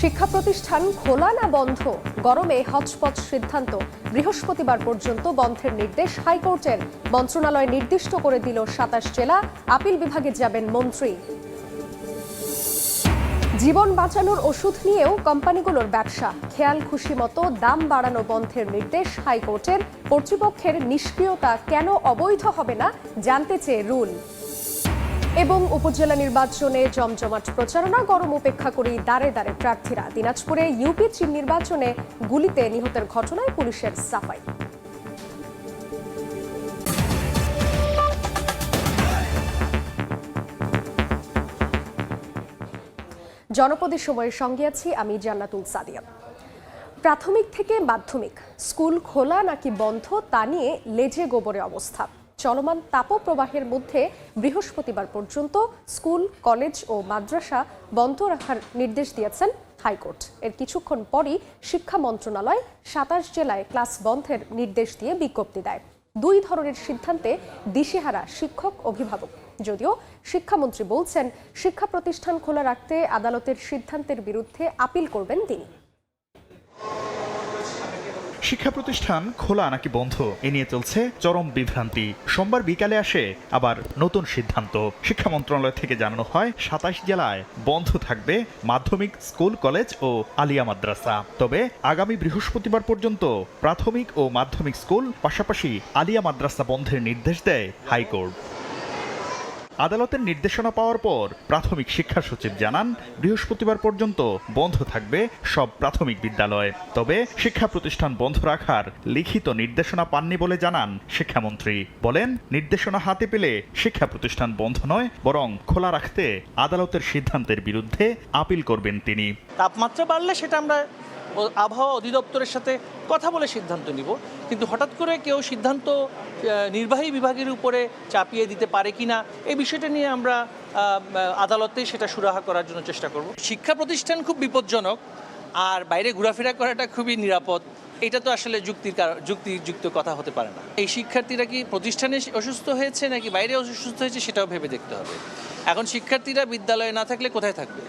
শিক্ষা প্রতিষ্ঠান খোলা না বন্ধ? গরমে হচপচ সিদ্ধান্ত। বৃহস্পতিবার পর্যন্ত বন্ধের নির্দেশ হাইকোর্টের। মন্ত্রণালয় নির্দিষ্ট করে দিল সাতাশ জেলা। আপিল বিভাগে যাবেন মন্ত্রী। জীবন বাঁচানোর ওষুধ নিয়েও কোম্পানিগুলোর ব্যবসা। খেয়াল খুশি মতো দাম বাড়ানো বন্ধের নির্দেশ হাইকোর্টের। কর্তৃপক্ষের নিষ্ক্রিয়তা কেন অবৈধ হবে না জানতে চেয়ে রুল। এবং উপজেলা নির্বাচনে জমজমাট প্রচারণা, গরম উপেক্ষা করেই দাঁড়ে দাঁড়ে প্রার্থীরা। দিনাজপুরে ইউপি চিন নির্বাচনে গুলিতে নিহতের ঘটনায় পুলিশের সাফাই। জনপদের সময়ের সঙ্গে আছি আমি জান্নাতুল সাদিয়া। প্রাথমিক থেকে মাধ্যমিক, স্কুল খোলা নাকি বন্ধ তা নিয়ে লেজে গোবরে অবস্থা। চলমান তাপপ্রবাহের মধ্যে বৃহস্পতিবার পর্যন্ত স্কুল, কলেজ ও মাদ্রাসা বন্ধ রাখার নির্দেশ দিয়েছেন হাইকোর্ট। এর কিছুক্ষণ পরই শিক্ষা মন্ত্রণালয় সাতাশ জেলায় ক্লাস বন্ধের নির্দেশ দিয়ে বিজ্ঞপ্তি দেয়। দুই ধরনের সিদ্ধান্তে দিশেহারা শিক্ষক অভিভাবক। যদিও শিক্ষামন্ত্রী বলছেন, শিক্ষা প্রতিষ্ঠান খোলা রাখতে আদালতের সিদ্ধান্তের বিরুদ্ধে আপিল করবেন তিনি। শিক্ষা প্রতিষ্ঠান খোলা নাকি বন্ধ? এ নিয়ে চলছে চরম বিভ্রান্তি। সোমবার বিকালে আসে আবার নতুন সিদ্ধান্ত। শিক্ষা মন্ত্রণালয় থেকে জানানো হয়, সাতাশ জেলায় বন্ধ থাকবে মাধ্যমিক, স্কুল, কলেজ ও আলিয়া মাদ্রাসা। তবে আগামী বৃহস্পতিবার পর্যন্ত প্রাথমিক ও মাধ্যমিক স্কুল পাশাপাশি আলিয়া মাদ্রাসা বন্ধের নির্দেশ দেয় হাইকোর্ট। আদালতের নির্দেশনা পাওয়ার পর প্রাথমিক শিক্ষা সচিব জানান, বৃহস্পতিবার পর্যন্ত বন্ধ থাকবে সব প্রাথমিক বিদ্যালয়। তবে শিক্ষা প্রতিষ্ঠান বন্ধ রাখার লিখিত নির্দেশনা পাননি বলে জানান শিক্ষামন্ত্রী। বলেন, নির্দেশনা হাতে পেলে শিক্ষা প্রতিষ্ঠান বন্ধ নয়, বরং খোলা রাখতে আদালতের সিদ্ধান্তের বিরুদ্ধে আপিল করবেন তিনি। তাপমাত্রা বাড়লে সেটা আমরা আবহাওয়া অধিদপ্তরের সাথে কথা বলে সিদ্ধান্ত নিব। কিন্তু হঠাৎ করে কেউ সিদ্ধান্ত নির্বাহী বিভাগের উপরে চাপিয়ে দিতে পারে কি না, এই বিষয়টা নিয়ে আমরা আদালতে সেটা সুরাহা করার জন্য চেষ্টা করব। শিক্ষা প্রতিষ্ঠান খুব বিপজ্জনক, আর বাইরে ঘোরাফেরা করাটা খুবই নিরাপদ। এটা তো আসলে যুক্তির যুক্তিযুক্ত কথা হতে পারে না। এই শিক্ষার্থীরা কি প্রতিষ্ঠানে অসুস্থ হয়েছে নাকি বাইরে অসুস্থ হয়েছে সেটাও ভেবে দেখতে হবে। এখন শিক্ষার্থীরা বিদ্যালয়ে না থাকলে কোথায় থাকবে?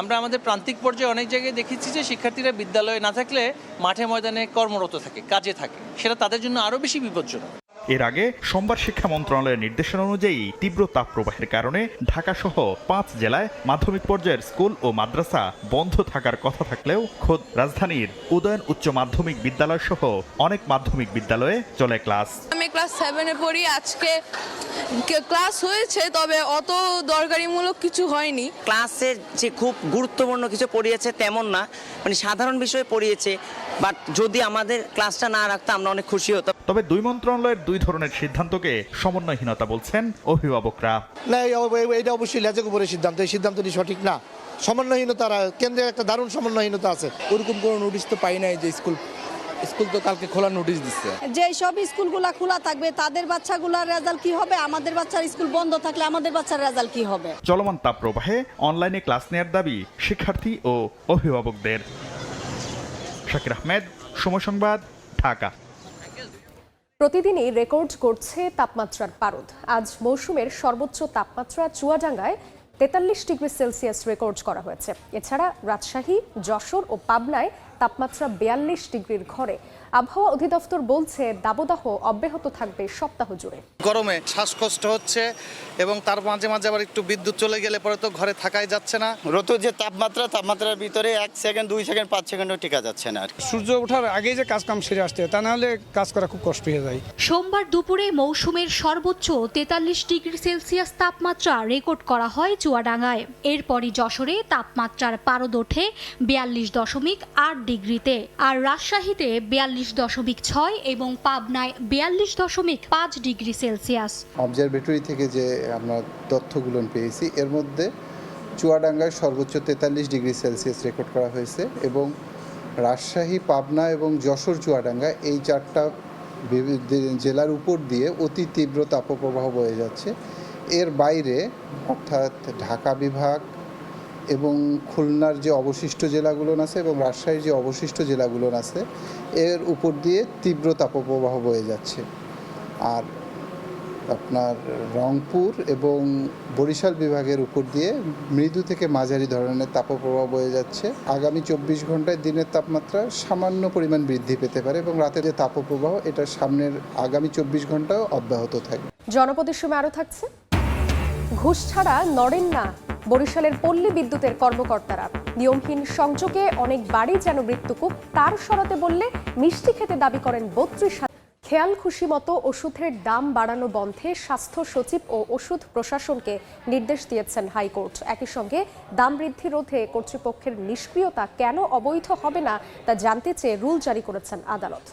আমরা আমাদের প্রান্তিক পর্যায়ে অনেক জায়গায় দেখেছি যে শিক্ষার্থীরা বিদ্যালয়ে না থাকলে মাঠে ময়দানে কর্মরত থাকে, কাজে থাকে। সেটা তাদের জন্য আরও বেশি বিপজ্জনক। এর আগে সোমবার শিক্ষা মন্ত্রণালয়ের নির্দেশনা অনুযায়ী তীব্র তাপপ্রবাহের কারণে ঢাকা সহ পাঁচ জেলায় মাধ্যমিক পর্যায়ের স্কুল ও মাদ্রাসা বন্ধ থাকার কথা থাকলেও খোদ রাজধানীর উদয়ন উচ্চ মাধ্যমিক বিদ্যালয় সহ অনেক মাধ্যমিক বিদ্যালয়ে চলে ক্লাস। আমি ক্লাস সেভেনে পড়ি আজকে ক্লাস হয়েছে তবে অত দরকারিমূলক কিছু হয়নি। ক্লাসে যে খুব গুরুত্বপূর্ণ কিছু পড়িয়েছে তেমন না মানে সাধারণ বিষয়ে পড়িয়েছে বাট যদি আমাদের ক্লাসটা না রাখতো আমরা অনেক খুশি হতাম। তবে দুই মন্ত্রণালয়ের দুই ধরনের সিদ্ধান্তকে সমন্বয়হীনতা বলছেন অভিভাবকরা। না অব- এটা অবশ্যই লেজক উপরে সিদ্ধান্ত। এই সিদ্ধান্তটি সঠিক না। সমন্বয়হীনতা কেন্দ্রে একটা দারুণ সমন্বয়হীনতা আছে। ওরকম কোনো নোটিশ তো পাই নাই যে স্কুল স্কুল তো কালকে খোলা নোটিশ দিচ্ছে যে সব স্কুলগুলা খোলা থাকবে তাদের বাচ্চাগুলোর রেজাল্ট কি হবে? আমাদের বাচ্চার স্কুল বন্ধ থাকলে আমাদের বাচ্চার রেজাল্ট কি হবে? চলমান তাপপ্রবাহে অনলাইনে ক্লাস নেয়ার দাবি শিক্ষার্থী ও অভিভাবকদের। শাকির আহমেদ সময় সংবাদ ঢাকা। প্রতিদিনই রেকর্ড করছে তাপমাত্রার পারদ। আজ মৌসুমের সর্বোচ্চ তাপমাত্রা চুয়াডাঙ্গায় তেতাল্লিশ ডিগ্রি সেলসিয়াস রেকর্ড করা হয়েছে। এছাড়া রাজশাহী, যশোর ও পাবনায় তাপমাত্রা বিয়াল্লিশ ডিগ্রির ঘরে। আবহাওয়া অধিদপ্তর বলছে দাবদাহ অব্যাহত থাকবে সপ্তাহ জুড়ে। গরমে শ্বাসকষ্ট হচ্ছে এবং তার মাঝে মাঝে আবার একটু বিদ্যুৎ চলে গেলে পরে তো ঘরে থাকাই যাচ্ছে না। রোদের যে তাপমাত্রা তাপমাত্রার ভিতরে এক সেকেন্ড দুই সেকেন্ড পাঁচ সেকেন্ডও টিকা যাচ্ছে না আর সূর্য ওঠার আগেই যে কাজ কাম সেরে আসতে হয়, তা না হলে কাজ করা খুব কষ্ট হয়ে যায়। সোমবার দুপুরে মৌসুমের সর্বোচ্চ তেতাল্লিশ ডিগ্রি সেলসিয়াস তাপমাত্রা রেকর্ড করা হয় চুয়াডাঙ্গায়। এরপরই যশোরে তাপমাত্রার পারদ ওঠে বিয়াল্লিশ দশমিক আট ডিগ্রিতে আর রাজশাহীতে বিয়াল্লিশ দশমিক ছয় এবং পাবনায় বিয়াল্লিশ দশমিক পাঁচ ডিগ্রি সেলসিয়াস। অবজারভেটরি থেকে যে আমরা তথ্যগুলো পেয়েছি, এর মধ্যে চুয়াডাঙ্গায় সর্বোচ্চ তেতাল্লিশ ডিগ্রি সেলসিয়াস রেকর্ড করা হয়েছে এবং রাজশাহী, পাবনা এবং যশোর চুয়াডাঙ্গা এই চারটা জেলার উপর দিয়ে অতি তীব্র তাপপ্রবাহ বয়ে যাচ্ছে। এর বাইরে অর্থাৎ ঢাকা বিভাগ এবং খুলনার যে অবশিষ্ট জেলাগুলো আছে এবং রাজশাহীর যে অবশিষ্ট জেলাগুলো আছে এর উপর দিয়ে তীব্র তাপপ্রবাহ বয়ে যাচ্ছে। আর আপনার রংপুর এবং বরিশাল বিভাগের উপর দিয়ে মৃদু থেকে মাঝারি ধরনের তাপপ্রবাহ বয়ে যাচ্ছে। আগামী চব্বিশ ঘন্টায় দিনের তাপমাত্রা সামান্য পরিমাণ বৃদ্ধি পেতে পারে এবং রাতের যে তাপপ্রবাহ, এটা সামনের আগামী চব্বিশ ঘন্টাও অব্যাহত থাকবে। জনপদের সময় আরও থাকছে। ঘুষ ছাড়া নড়েন না। বরিশালের পল্লী বিদ্যুতের কর্মকর্তারা। নিয়মহীন সংযোগে অনেক বাড়ি যেন মৃত্যুকূপ, তার সরাতে বললে মিষ্টি খেতে দাবি করেন বত্রিশ খেয়াল খুশি মতো ওষুধের দাম বাড়ানো বন্ধে স্বাস্থ্য সচিব ও ওষুধ প্রশাসনকে নির্দেশ দিয়েছেন হাইকোর্ট। একই সঙ্গে দাম বৃদ্ধি রোধে কর্তৃপক্ষের নিষ্ক্রিয়তা কেন অবৈধ হবে না তা জানতে চেয়ে রুল জারি করেছেন আদালত।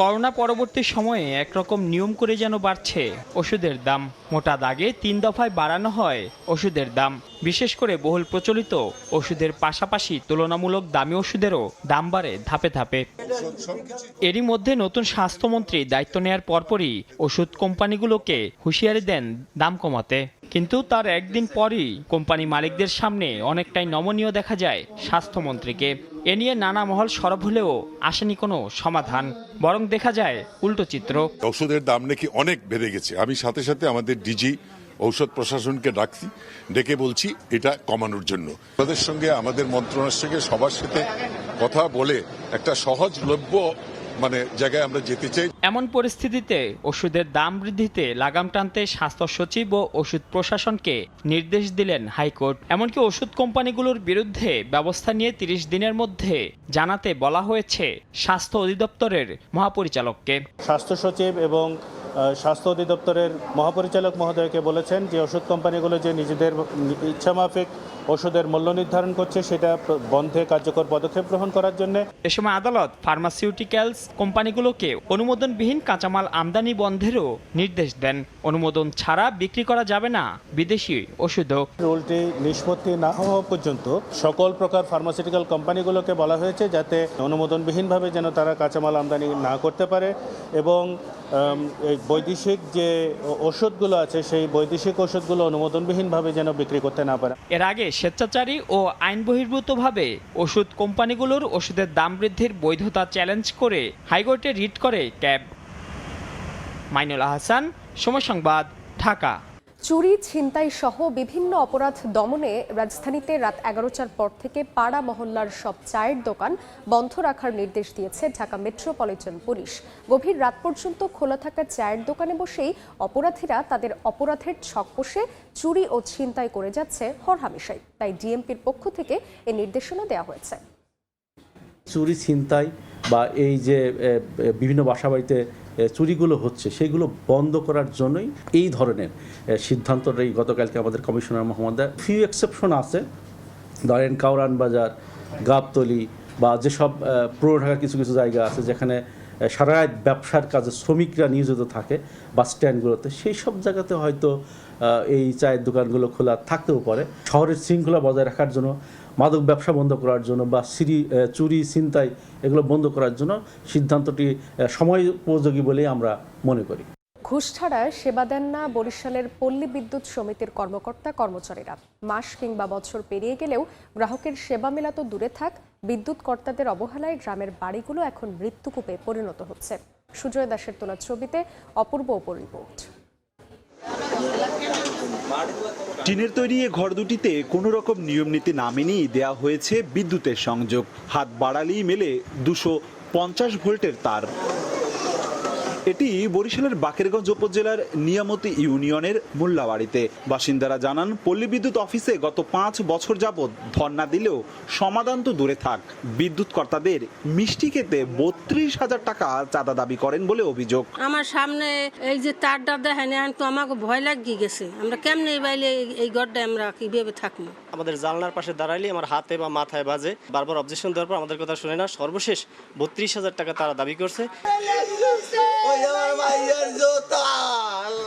করোনা পরবর্তী সময়ে একরকম নিয়ম করে যেন বাড়ছে, ওষুধের দাম মোটা দাগে তিন দফায় বাড়ানো হয় ওষুধের দাম। বিশেষ করে বহুল প্রচলিত ওষুধের পাশাপাশি তুলনামূলক দামি ওষুধেরও দাম বাড়ে ধাপে ধাপে। এরই মধ্যে নতুন স্বাস্থ্যমন্ত্রী দায়িত্ব নেয়ার পরপরই ওষুধ কোম্পানিগুলোকে হুঁশিয়ারি দেন দাম কমাতে। কিন্তু তার একদিন পরই কোম্পানি মালিকদের সামনে অনেকটাই নমনীয় দেখা যায় স্বাস্থ্যমন্ত্রীকে। এ নিয়ে নানা মহল সরব হলেও আসেনি কোনো সমাধান, বরং দেখা যায় উল্টো চিত্র। ওষুধের দাম নাকি অনেক বেড়ে গেছে। আমি সাথে সাথে আমাদের ডিজি ঔষধ প্রশাসনকে ডাকছি, ডেকে বলছি এটা কমানোর জন্য। তাদের সঙ্গে আমাদের মন্ত্রণালয়ের সঙ্গে সবার সাথে কথা বলে একটা সহজলভ্য মানে জায়গায় আমরা যেতে চাই। এমন পরিস্থিতিতে ওষুধের দাম বৃদ্ধিতে লাগাম টানতে স্বাস্থ্য সচিব ও ওষুধ প্রশাসনকে নির্দেশ দিলেন হাইকোর্ট। এমনকি ওষুধ কোম্পানিগুলোর বিরুদ্ধে ব্যবস্থা নিয়ে তিরিশ দিনের মধ্যে জানাতে বলা হয়েছে স্বাস্থ্য অধিদপ্তরের মহাপরিচালককে। স্বাস্থ্য সচিব এবং স্বাস্থ্য অধিদপ্তরের মহাপরিচালক মহোদয়কে বলেছেন যে ওষুধ কোম্পানিগুলো যে নিজেদের ইচ্ছামাফিক ওষুধের মূল্য নির্ধারণ করছে সেটা বন্ধে কার্যকর পদক্ষেপ গ্রহণ করার জন্য। এ সময় আদালত ফার্মাসিউটিক্যালস কোম্পানিগুলোকে অনুমোদনবিহীন কাঁচামাল আমদানি বন্ধেরও নির্দেশ দেন। অনুমোদন ছাড়া বিক্রি করা যাবে না বিদেশি ওষুধও। রুলটি নিষ্পত্তি না হওয়া পর্যন্ত সকল প্রকার ফার্মাসিউটিক্যাল কোম্পানিগুলোকে বলা হয়েছে যাতে অনুমোদনবিহীনভাবে যেন তারা কাঁচামাল আমদানি না করতে পারে এবং এই বৈদেশিক যে ওষুধগুলো আছে সেই বৈদেশিক ওষুধগুলো অনুমোদনবিহীনভাবে যেন বিক্রি করতে না পারে। এর আগে স্বেচ্ছাচারী ও আইন বহির্ভূতভাবে ওষুধ কোম্পানিগুলোর ওষুধের দাম বৃদ্ধির বৈধতা চ্যালেঞ্জ করে হাইকোর্টে রিট করে ক্যাব। মাইনুল আহসান, সময় সংবাদ, ঢাকা। চুরি, ছিনতাই সহ বিভিন্ন অপরাধ দমনে রাজধানীতে রাত এগারোটার পর থেকে পাড়া মহল্লার সব চায়ের দোকান বন্ধ রাখার নির্দেশ দিয়েছে ঢাকা মেট্রোপলিটন পুলিশ। গভীর রাত পর্যন্ত খোলা থাকা চায়ের দোকানে বসেই অপরাধীরা তাদের অপরাধের ছক কষে চুরি ও ছিনতাই করে যাচ্ছে হরহামেশাই। তাই ডিএমপির পক্ষ থেকে এই নির্দেশনা দেওয়া হয়েছে। চুরি, ছিনতাই বা এই যে বিভিন্ন বাসাবাড়িতে চুরিগুলো হচ্ছে, সেগুলো বন্ধ করার জন্যই এই ধরনের সিদ্ধান্ত সিদ্ধান্তটা এই গতকালকে আমাদের কমিশনার মোহাম্মদ ফিউ এক্সেপশন আছে, ধরেন কাউরান বাজার, গাবতলি বা যেসব পুরো ঢাকার কিছু কিছু জায়গা আছে যেখানে সারা ব্যবসার কাজে শ্রমিকরা নিয়োজিত থাকে বাস স্ট্যান্ডগুলোতে। সেই সব জায়গাতে হয়তো এই চায়ের দোকানগুলো খোলা থাকতেও পারে। শহরের শৃঙ্খলা বজায় রাখার জন্য, মাদক ব্যবসা বন্ধ করার জন্য বা সিঁড়ি চুরি, ছিনতাই এগুলো বন্ধ করার জন্য সিদ্ধান্তটি সময়োপযোগী সময় উপযোগী বলেই আমরা মনে করি। ঘুষ ছাড়া সেবা দেন না বরিশালের পল্লী বিদ্যুৎ সমিতির কর্মকর্তা, কর্মচারীরা। মাস কিংবা বছর পেরিয়ে গেলেও গ্রাহকের সেবা মেলা তো দূরে থাক, বিদ্যুৎ কর্তাদের অবহেলায় গ্রামের বাড়িগুলো এখন মৃত্যুকূপে পরিণত হচ্ছে। সুজয় দাসের তোলা ছবিতে অপূর্ব ওপর রিপোর্ট। টিনের তৈরি এ ঘর দুটিতে কোনো রকম নিয়ম নীতি না মেনেই দেওয়া হয়েছে বিদ্যুতের সংযোগ। হাত বাড়ালেই মেলে দুশো পঞ্চাশ ভোল্টের তার। এটি বরিশালের বাকেরগঞ্জ উপজেলার নিয়ামতি ইউনিয়নের মোল্লাবাড়িতে। বাসিন্দারা জানান পল্লী বিদ্যুৎ অফিসে গত পাঁচ বছর যাবৎ ধর্ণা দিলেও সমাধান তো দূরে থাক। বিদ্যুৎ কর্তাদের মিষ্টি খেতে বত্রিশ হাজার টাকা চাঁদা দাবি করেন বলে অভিযোগ। আমার সামনে এই যে তারটা দেখেন এখন তো আমাকে ভয় লাগিয়ে গেছে। আমরা কেমনে এই বাইলে এই- এই ঘরটা আমরা কীভাবে থাকব? আমাদের জানলার পাশে দাঁড়াইলে আমার হাতে বা মাথায় বাজে। বারবার অবজেকশন দেওয়ার পর আমাদের কথা শুনে না সর্বশেষ বত্রিশ হাজার টাকা তারা দাবি করছে।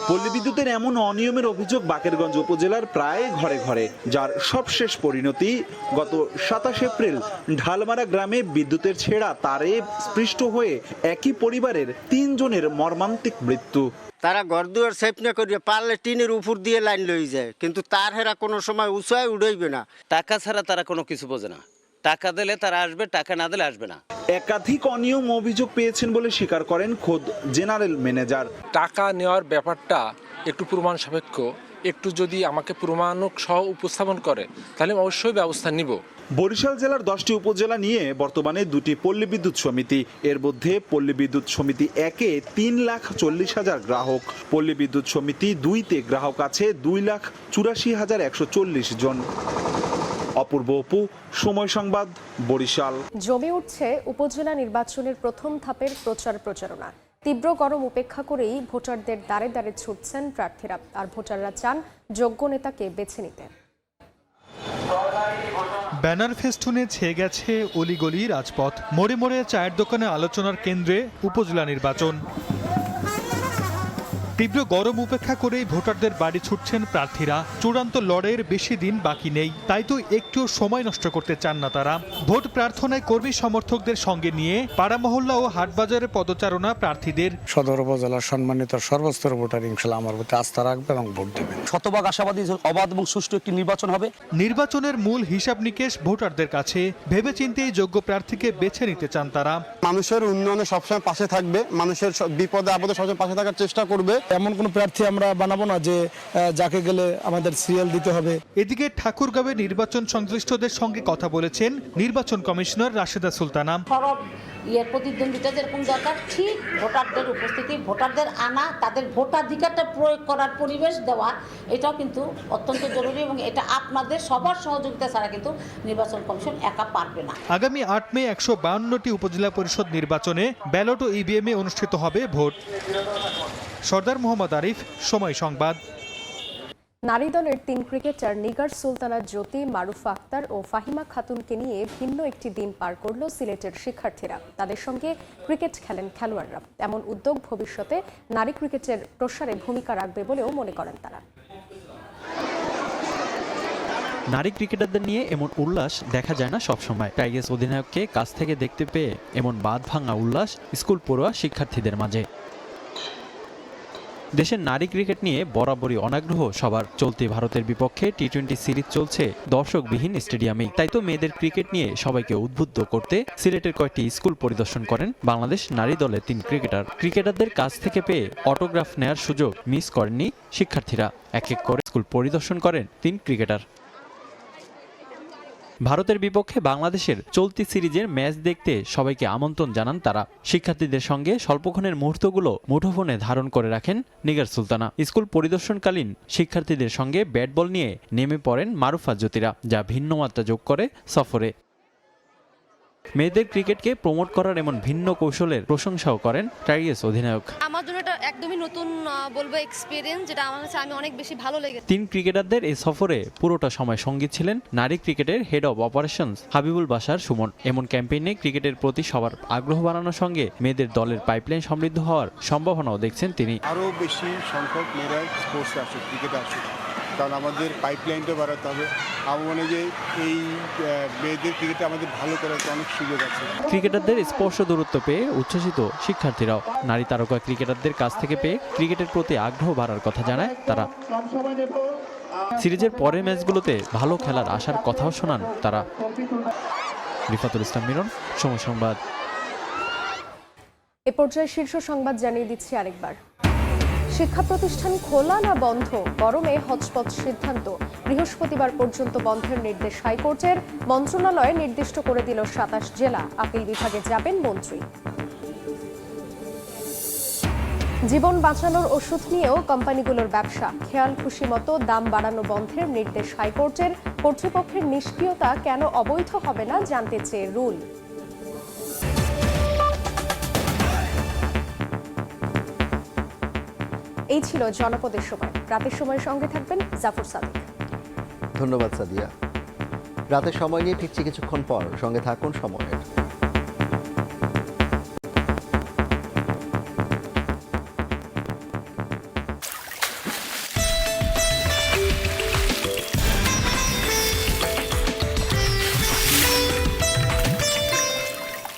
পল্লী বিদ্যুতের এমন অনিয়মের অভিযোগ বাকেরগঞ্জ উপজেলার প্রায় ঘরে ঘরে যার সবশেষ পরিণতি গত সাতাশ এপ্রিল ঢালমারা গ্রামে বিদ্যুতের ছেঁড়া তারে স্পৃষ্ট হয়ে একই পরিবারের তিনজনের মর্মান্তিক মৃত্যু। তারা ঘর দুয়ার সেফ না করিয়ে পারলে টিনের উপর দিয়ে লাইন লই যায় কিন্তু তার হেরা কোনো সময় উঁচায় উড়াইবে না। টাকা ছাড়া তারা কোনো কিছু বোঝে না। টাকা দিলে তারা আসবে টাকা না দিলে আসবে না। একাধিক অনিয়ম অভিযোগ পেয়েছেন বলে স্বীকার করেন খোদ জেনারেল ম্যানেজার। টাকা নেওয়ার ব্যাপারটা একটু প্রমাণ সাপেক্ষ। একটু যদি আমাকে প্রমাণক সহ উপস্থাপন করে তাহলে অবশ্যই ব্যবস্থা নিব। বরিশাল জেলার দশটি উপজেলা নিয়ে বর্তমানে দুটি পল্লী বিদ্যুৎ সমিতি। এর মধ্যে পল্লী বিদ্যুৎ সমিতি একে তিন লাখ চল্লিশ হাজার গ্রাহক। পল্লী বিদ্যুৎ সমিতি দুইতে গ্রাহক আছে দুই লাখ চুরাশি হাজার একশো চল্লিশ জন। অপূর্ব অপু সময় সংবাদ বরিশাল। জমে উঠছে উপজেলা নির্বাচনের প্রথম ধাপের প্রচার প্রচারণা। তীব্র গরম উপেক্ষা করেই ভোটারদের দ্বারে দ্বারে ছুটছেন প্রার্থীরা আর ভোটাররা চান যোগ্য নেতাকে বেছে নিতে। ব্যানার ফেস্টুনে ছেয়ে গেছে অলিগলি রাজপথ। মোড়ে মোড়ে চায়ের দোকানে আলোচনার কেন্দ্রে উপজেলা নির্বাচন। তীব্র গরম উপেক্ষা করেই ভোটারদের বাড়ি ছুটছেন প্রার্থীরা। চূড়ান্ত লড়াইয়ের বেশি দিন বাকি নেই তাই তো একটু সময় নষ্ট করতে চান না তারা। ভোট প্রার্থনায় কর্মী সমর্থকদের সঙ্গে নিয়ে পাড়া মহল্লা ও হাটবাজারে পদচারণা প্রার্থীদের। সদর উপজেলার সম্মানিত সর্বস্তর ভোটার ইনশাল্লাহ আমার প্রতি আস্থা রাখবে এবং ভোট দেবে শতভাগ আশাবাদী অবাধ এবং সুষ্ঠু একটি নির্বাচন হবে। নির্বাচনের মূল হিসাব নিকেশ ভোটারদের কাছে। ভেবেচিন্তেই যোগ্য প্রার্থীকে বেছে নিতে চান তারা। মানুষের উন্নয়নে সবসময় পাশে থাকবে মানুষের সব বিপদে আপদে সবসময় পাশে থাকার চেষ্টা করবে। এমন কোনো প্রার্থী আমরা বানাবো না যে যাকে গেলে আমাদের সিরিয়াল দিতে হবে। এদিকে ঠাকুরগাঁওয়ে নির্বাচন সংশ্লিষ্টদের সঙ্গে কথা বলেছেন নির্বাচন কমিশনার রাশেদা সুলতানা। ইয়ের প্রতিদ্বন্দ্বিতা যেরকম দরকার ঠিক ভোটারদের উপস্থিতি ভোটারদের আনা তাদের ভোটাধিকারটা প্রয়োগ করার পরিবেশ দেওয়া এটাও কিন্তু অত্যন্ত জরুরি এবং এটা আপনাদের সবার সহযোগিতা ছাড়া কিন্তু নির্বাচন কমিশন একা পারবে না। আগামী আট মে একশো বাউন্নটি উপজেলা পরিষদ নির্বাচনে ব্যালট ও ইভিএমে অনুষ্ঠিত হবে ভোট। সর্দার মোহাম্মদ আরিফ সময় সংবাদ। নারী দলের তিন ক্রিকেটার নিগার সুলতানা জ্যোতি মারুফ আক্তার ও ফাহিমা খাতুনকে নিয়ে ভিন্ন একটি দিন পার করল সিলেটের শিক্ষার্থীরা। তাদের সঙ্গে ক্রিকেট খেলেন খেলোয়াড়রা। এমন উদ্যোগ ভবিষ্যতে নারী ক্রিকেটের প্রসারে ভূমিকা রাখবে বলেও মনে করেন তারা। নারী ক্রিকেটারদের নিয়ে এমন উল্লাস দেখা যায় না সবসময়। টাইগার্স অধিনায়ককে কাছ থেকে দেখতে পেয়ে এমন বাদ ভাঙা উল্লাস স্কুল পড়ুয়া শিক্ষার্থীদের মাঝে। দেশের নারী ক্রিকেট নিয়ে বরাবরই অনাগ্রহ সবার। চলতি ভারতের বিপক্ষে টি টোয়েন্টি সিরিজ চলছে দর্শকবিহীন স্টেডিয়ামে। তাই তো মেয়েদের ক্রিকেট নিয়ে সবাইকে উদ্বুদ্ধ করতে সিলেটের কয়েকটি স্কুল পরিদর্শন করেন বাংলাদেশ নারী দলের তিন ক্রিকেটার। ক্রিকেটারদের কাছ থেকে পেয়ে অটোগ্রাফ নেয়ার সুযোগ মিস করেননি শিক্ষার্থীরা। এক এক করে স্কুল পরিদর্শন করেন তিন ক্রিকেটার। ভারতের বিপক্ষে বাংলাদেশের চলতি সিরিজের ম্যাচ দেখতে সবাইকে আমন্ত্রণ জানান তারা। শিক্ষার্থীদের সঙ্গে স্বল্পক্ষণের মুহূর্তগুলো মুঠোফোনে ধারণ করে রাখেন নিগার সুলতানা। স্কুল পরিদর্শনকালীন শিক্ষার্থীদের সঙ্গে ব্যাট বল নিয়ে নেমে পড়েন মারুফা জ্যোতিরা, যা ভিন্ন মাত্রা যোগ করে সফরে। মেয়েদের ক্রিকেটকে প্রমোট করার এমন ভিন্ন কৌশলের প্রশংসাও করেন টাইগার্স অধিনায়ক। আমার জন্য একদমই নতুন বলব এক্সপিরিয়েন্স যেটা আমার কাছে আমি অনেক বেশি ভালো লেগেছে। তিন ক্রিকেটারদের এই সফরে পুরোটা সময় সঙ্গী ছিলেন নারী ক্রিকেটের হেড অব অপারেশনস হাবিবুল বাসার সুমন। এমন ক্যাম্পেইনে ক্রিকেটের প্রতি সবার আগ্রহ বাড়ানোর সঙ্গে মেয়েদের দলের পাইপলাইন সমৃদ্ধ হওয়ার সম্ভাবনাও দেখছেন তিনি। আরও বেশি সংখ্যক মেয়েরা স্পোর্টস আসুক ক্রিকেট আসুক। কারণ আমাদের পাইপলাইনটা বাড়াতে হবে। আমার মনে যে এই মেয়েদের ক্রিকেটে আমাদের ভালো করার অনেক সুযোগ আছে। ক্রিকেটারদের স্পর্শ দূরত্ব পেয়ে উচ্ছ্বসিত শিক্ষার্থীরাও। নারী তারকা ক্রিকেটারদের কাছ থেকে পেয়ে ক্রিকেটের প্রতি আগ্রহ বাড়ার কথা জানায় তারা। সিরিজের পরের ম্যাচগুলোতে ভালো খেলার আশার কথাও শোনান তারা। রিফাতুল ইসলাম মিরন সময় সংবাদ। এ পর্যায়ে শীর্ষ সংবাদ জানিয়ে দিচ্ছি আরেকবার। শিক্ষা প্রতিষ্ঠান খোলা না বন্ধ? গরমে হটস্পট সিদ্ধান্ত। বৃহস্পতিবার পর্যন্ত বন্ধের নির্দেশ হাইকোর্টের। মন্ত্রণালয় নির্দিষ্ট করে দিল সাতাশ জেলা। আপিল বিভাগে যাবেন মন্ত্রী। জীবন বাঁচানোর ওষুধ নিয়েও কোম্পানিগুলোর ব্যবসা। খেয়াল খুশি মতো দাম বাড়ানো বন্ধের নির্দেশ হাইকোর্টের। কর্তৃপক্ষের নিষ্ক্রিয়তা কেন অবৈধ হবে না জানতে চেয়ে রুল। এই ছিল জনপদের সময়। রাতের সময় সঙ্গে থাকবেন জাফর সাদিক। ধন্যবাদ সাদিয়া। রাতের সময় নিয়ে ফিরছি কিছুক্ষণ পর সঙ্গে থাকুন সময়ের।